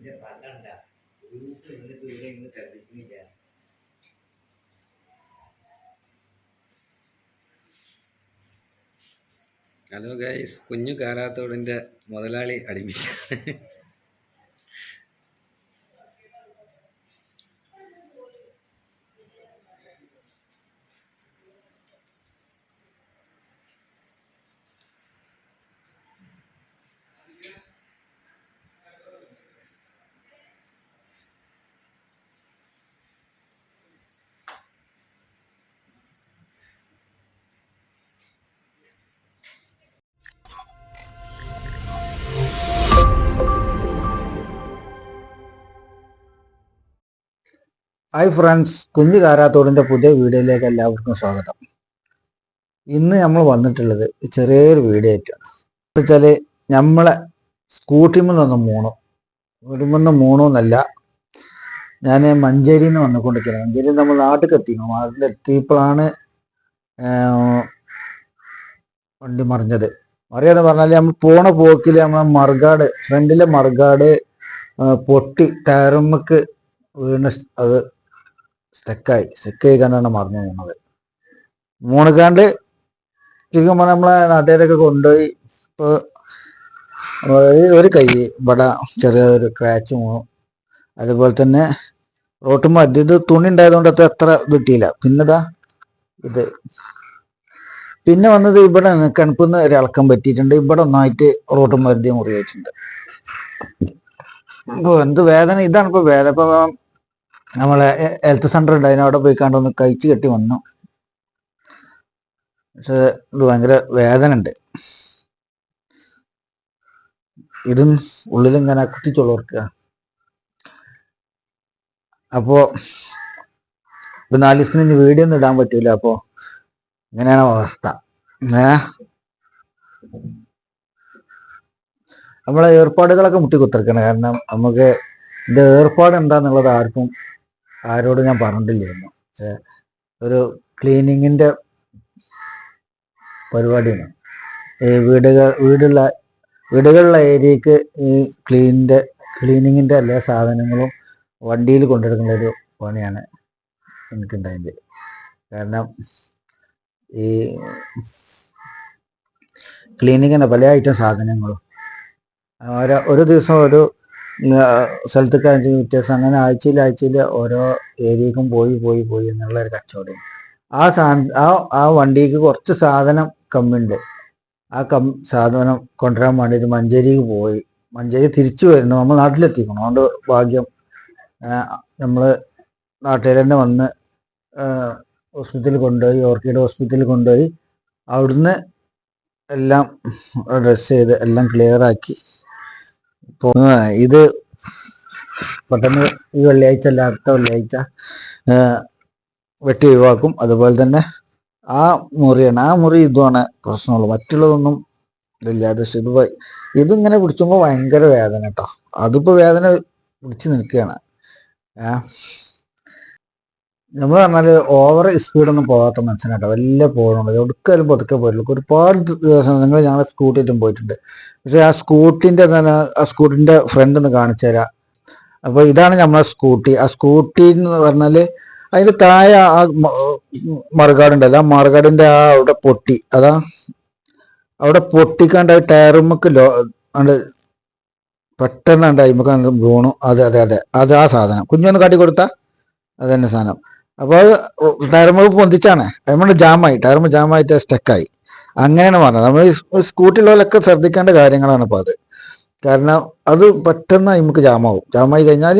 പിന്നെ പറഞ്ഞണ്ട വീട്ടിൽ നിന്നിട്ട് ഇവിടെ ഇന്ന് ശ്രദ്ധിക്കുന്നില്ല. ഹലോ ഗൈസ് കുഞ്ഞു കാലാത്തോടിന്റെ മുതലാളി അടിമിച്ച ഹായ് ഫ്രണ്ട്സ് കുഞ്ഞു കാരാത്തോടിന്റെ പുതിയ വീഡിയോയിലേക്ക് എല്ലാവർക്കും സ്വാഗതം. ഇന്ന് നമ്മൾ വന്നിട്ടുള്ളത് ചെറിയൊരു വീഡിയോ ആയിട്ടാണ്. വെച്ചാൽ നമ്മളെ സ്കൂട്ടിയിൽ നിന്ന് മൂണു. വീടുമെന്ന് മൂണോന്നല്ല ഞാൻ മഞ്ചേരിയിൽ നിന്ന് വന്നുകൊണ്ടിരിക്കുന്നത് മഞ്ചേരി നമ്മൾ നാട്ടിൽ എത്തിക്കണം നാട്ടിൽ എത്തിയപ്പോഴാണ് വണ്ടി മറിഞ്ഞത്. മറിയാന്ന് പറഞ്ഞാൽ നമ്മൾ പോണ പോക്കിൽ നമ്മളെ മറുകാട് ഫ്രണ്ടിലെ മറുകാട് പൊട്ടി ടയറുമ്മക്ക് വീണ് അത് സ്റ്റക്കായി. സ്റ്റക്കായി കണ്ടാണ് മറിഞ്ഞു വീണത് മൂണക്കാണ്ട് ശരിക്കും പറഞ്ഞാൽ നമ്മളെ നാട്ടുകാരൊക്കെ കൊണ്ടുപോയി ഇപ്പൊ ഒരു- കൈ ഇവിടെ ചെറിയൊരു ക്രാച്ച് പോകും അതുപോലെ തന്നെ റോട്ടും ഇത് തുണി ഉണ്ടായതുകൊണ്ട് അത്ര അത്ര കിട്ടിയില്ല. പിന്നെതാ ഇത്. പിന്നെ വന്നത് ഇവിടെ കണുപ്പിന്ന് ഒരു ഇളക്കം പറ്റിയിട്ടുണ്ട്. ഇവിടെ ഒന്നായിട്ട് റോട്ടും മരുതി മുറിയായിട്ടുണ്ട് ഇപ്പൊ എന്ത് വേദന? ഇതാണ് ഇപ്പൊ വേദന. ഇപ്പൊ നമ്മളെ ഹെൽത്ത് സെന്റർ ഉണ്ട് അതിനവിടെ പോയി കണ്ട് ഒന്ന് കഴിച്ചു കെട്ടി വന്നു. പക്ഷെ ഇത് ഭയങ്കര വേദന ഉണ്ട് ഇതും ഉള്ളിലിങ്ങനെ കുത്തിച്ചുള്ളവർക്ക് അപ്പോ ഇപ്പൊ നാല് ദിവസത്തിന് ഇനി വീഡിയോ ഒന്നും ഇടാൻ പറ്റൂല അപ്പോ ഇങ്ങനെയാണ് അവസ്ഥ. ഏ? നമ്മളെ ഏർപ്പാടുകളൊക്കെ മുട്ടി കുത്തിറക്കണം കാരണം നമുക്ക് ഇതിന്റെ ഏർപ്പാട് എന്താന്നുള്ളത് ആർക്കും ആരോടും ഞാൻ പറഞ്ഞിട്ടില്ലായിരുന്നു. പക്ഷേ ഒരു ക്ലീനിങ്ങിന്റെ പരിപാടിയാണ്. ഈ വീടുകൾ വീടുള്ള വീടുകളിലുള്ള ഏരിയക്ക് ഈ ക്ലീനിന്റെ ക്ലീനിങ്ങിന്റെ എല്ലാ സാധനങ്ങളും വണ്ടിയിൽ കൊണ്ടെടുക്കുന്ന ഒരു പണിയാണ് എനിക്കുണ്ടായത്. കാരണം ഈ ക്ലീനിങ്ങിന്റെ പല ഐറ്റം സാധനങ്ങളും. ഓരോ ഒരു ദിവസം ഒരു സ്ഥലത്തേക്ക് അതിന് വ്യത്യാസം. അങ്ങനെ ആഴ്ചയിൽ ആഴ്ചയിൽ ഓരോ ഏരിയക്കും പോയി പോയി പോയി എന്നുള്ള ഒരു കച്ചവടം. ആ സാ ആ ആ വണ്ടിക്ക് കുറച്ച് സാധനം കമ്മിണ്ട് ആ കം സാധനം കൊണ്ടുവരാൻ വേണ്ടിയിട്ട് മഞ്ചേരിക്ക് പോയി. മഞ്ചേരി തിരിച്ചു വരുന്നു. നമ്മൾ നാട്ടിലെത്തിക്കണം? അതുകൊണ്ട് ഭാഗ്യം നമ്മൾ നാട്ടിൽ തന്നെ വന്ന് ഹോസ്പിറ്റലിൽ കൊണ്ടുപോയി ഓർക്കിഡ് ഹോസ്പിറ്റലിൽ കൊണ്ടുപോയി അവിടുന്ന് എല്ലാം ഡ്രസ് ചെയ്ത് എല്ലാം ആ, ഇത് പെട്ടെന്ന് ഈ വെള്ളിയാഴ്ച അല്ല അടുത്ത വെള്ളിയാഴ്ച വെട്ടി ഒഴിവാക്കും. അതുപോലെ തന്നെ ആ മുറിയാണ് ആ മുറി ഇതുമാണ് പ്രശ്നമുള്ളൂ മറ്റുള്ളതൊന്നും ഇതില്ല അത് പക്ഷെ ഇത് ഇതിങ്ങനെ പിടിച്ചുമ്പോൾ ഭയങ്കര വേദന കേട്ടോ. അതിപ്പോ വേദന പിടിച്ചു നിൽക്കുകയാണ്. ഏ നമ്മൾ പറഞ്ഞാൽ ഓവർ സ്പീഡൊന്നും പോകാത്ത മനുഷ്യനാട്ടോ. വലിയ പോകണുള്ളൂ ഒടുക്കാലും പതുക്കെ പോയിട്ടുള്ളൂ ഒരുപാട് ദിവസം നിങ്ങൾ ഞങ്ങൾ സ്കൂട്ടിയിട്ടും പോയിട്ടുണ്ട്. പക്ഷെ ആ സ്കൂട്ടിന്റെ തന്നെ ആ സ്കൂട്ടിന്റെ ഫ്രണ്ട് ഒന്ന് കാണിച്ചു തരാം. അപ്പൊ ഇതാണ് നമ്മളെ സ്കൂട്ടി ആ സ്കൂട്ടി എന്ന് പറഞ്ഞാൽ അതിന്റെ താഴെ ആ മറുകാടുണ്ടല്ലോ മറുകാട് ആ മറുകാടിന്റെ ആ അവിടെ പൊട്ടി. അതാ അവിടെ പൊട്ടിക്കാണ്ട് ടയറുമ്മക്ക് ലോ ഉണ്ട് പെട്ടെന്ന് ഉണ്ട് അയിമക്ക് വീണു. അതെ അതെ അതെ. അത് ആ സാധനം. കുഞ്ഞൊന്ന് കാട്ടി കൊടുത്താ? അത് തന്നെ സാധനം. അപ്പൊ അത് ടയറുമ്മക്ക് പൊന്തിച്ചാണ്. അതിമ്മ ജാമായി ടയറുമ്മ ജാമായിട്ട് സ്റ്റക്കായി അങ്ങനെയാണ് പറഞ്ഞത് നമ്മൾ സ്കൂട്ടിലുള്ളവരൊക്കെ ശ്രദ്ധിക്കേണ്ട കാര്യങ്ങളാണ് ഇപ്പൊ അത്. കാരണം അത് പെട്ടെന്ന് നമുക്ക് ജാമാവും ജാമായി കഴിഞ്ഞാൽ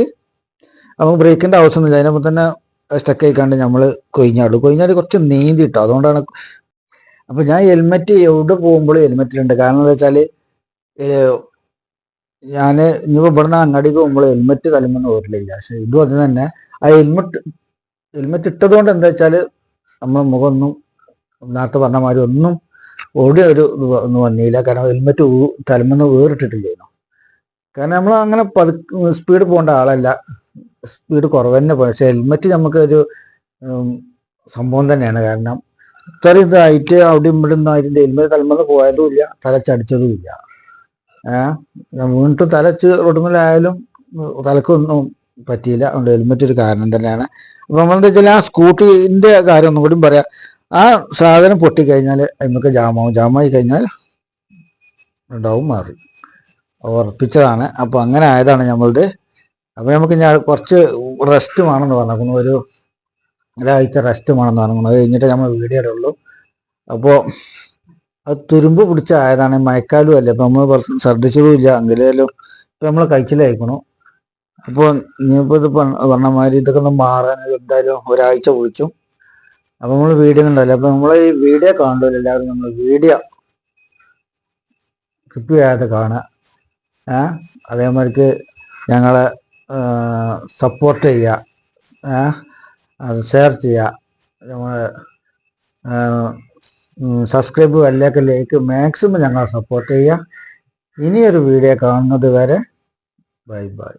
നമുക്ക് ബ്രേക്കിന്റെ ആവശ്യമൊന്നുമില്ല അതിനപ്പം തന്നെ സ്റ്റക്ക് ആയിക്കാണ്ട് നമ്മൾ കൊയിഞ്ഞാടും കൊയിഞ്ഞാട് കുറച്ച് നീന്തി കിട്ടും അതുകൊണ്ടാണ് അപ്പൊ ഞാൻ ഹെൽമെറ്റ് എവിടെ പോകുമ്പോഴും ഹെൽമെറ്റിലുണ്ട് കാരണം എന്താ വെച്ചാൽ ഞാൻ ഇനിയിപ്പോൾ ഇവിടുന്ന് അങ്ങാടിക്ക് പോകുമ്പോൾ ഹെൽമെറ്റ് തലമെന്ന് ഓർലില്ല പക്ഷെ ഇതും അത് തന്നെ. ആ ഹെൽമെറ്റ് ഹെൽമെറ്റ് ഇട്ടതുകൊണ്ട് എന്താ വെച്ചാൽ നമ്മുടെ മുഖമൊന്നും നേരത്തെ പറഞ്ഞ മാതിരി ഒന്നും ഓടി ഒരു ഒന്നും വന്നില്ല. കാരണം ഹെൽമെറ്റ് തലമെന്ന് വേറിട്ടിട്ടില്ലായിരുന്നു കാരണം നമ്മൾ അങ്ങനെ സ്പീഡ് പോകേണ്ട ആളല്ല. സ്പീഡ് കുറവ് തന്നെ പോകും പക്ഷെ ഹെൽമെറ്റ് നമുക്ക് ഒരു ഉം, സംഭവം തന്നെയാണ്. കാരണം ഇത്ര ഇതായിട്ട് അവിടെ ഇവിടെ ഒന്നും അതിന്റെ ഹെൽമെറ്റ് തലമെന്ന് പോയതും ഇല്ല തലച്ചടിച്ചതും ഇല്ല. ഏഹ്? വീണ്ടും തലച്ച് റോഡുമേലായാലും തലക്കൊന്നും പറ്റിയില്ല. അതുകൊണ്ട് ഹെൽമെറ്റ് ഒരു കാരണം തന്നെയാണ്. അപ്പൊ നമ്മളെന്താ വെച്ചാൽ ആ സ്കൂട്ടിന്റെ കാര്യം ഒന്നും കൂടി പറയാം. ആ സാധനം പൊട്ടിക്കഴിഞ്ഞാൽ നമുക്ക് ജാമാവും. ജാമായി കഴിഞ്ഞാൽ ഉണ്ടാവും മാറി. ഉറപ്പിച്ചതാണ്. അപ്പോൾ അങ്ങനെ ആയതാണ് നമ്മളത് അപ്പോൾ നമുക്ക് ഞാൻ കുറച്ച് റെസ്റ്റ് വേണമെന്ന് പറഞ്ഞു ഒരു ഒരാഴ്ച റെസ്റ്റ് വേണമെന്ന് പറഞ്ഞു അത് കഴിഞ്ഞിട്ട് നമ്മൾ വീഡിയോ ഉള്ളൂ അപ്പോൾ അത് തുരുമ്പ് പിടിച്ചായതാണ് മയക്കാലും അല്ലേ. അപ്പൊ നമ്മൾ ശ്രദ്ധിച്ചതും ഇല്ല. എങ്കിലും ഇപ്പം നമ്മൾ കഴിച്ചിലായിക്കണു അപ്പോൾ ഇനിയിപ്പോൾ ഇത് പറഞ്ഞ മാതിരി ഇതൊക്കെ ഒന്ന് മാറാൻ എന്തായാലും ഒരാഴ്ച വിളിക്കും അപ്പൊ നമ്മൾ വീഡിയോ ഉണ്ടല്ലോ അപ്പൊ നമ്മൾ ഈ വീഡിയോ കാണുമല്ലോ എല്ലാവരും നമ്മൾ വീഡിയോ സ്കിപ്പ് ചെയ്യാതെ കാണുക. ഏ? അതേമാതിരിക്ക് ഞങ്ങളെ സപ്പോർട്ട് ചെയ്യുക. ഏ? അത് ഷെയർ ചെയ്യുക. നമ്മൾ സബ്സ്ക്രൈബ് വല്ലേക്ക് ലൈക്ക് മാക്സിമം ഞങ്ങളെ സപ്പോർട്ട് ചെയ്യുക. ഇനിയൊരു വീഡിയോ കാണുന്നത് വരെ ബൈ ബൈ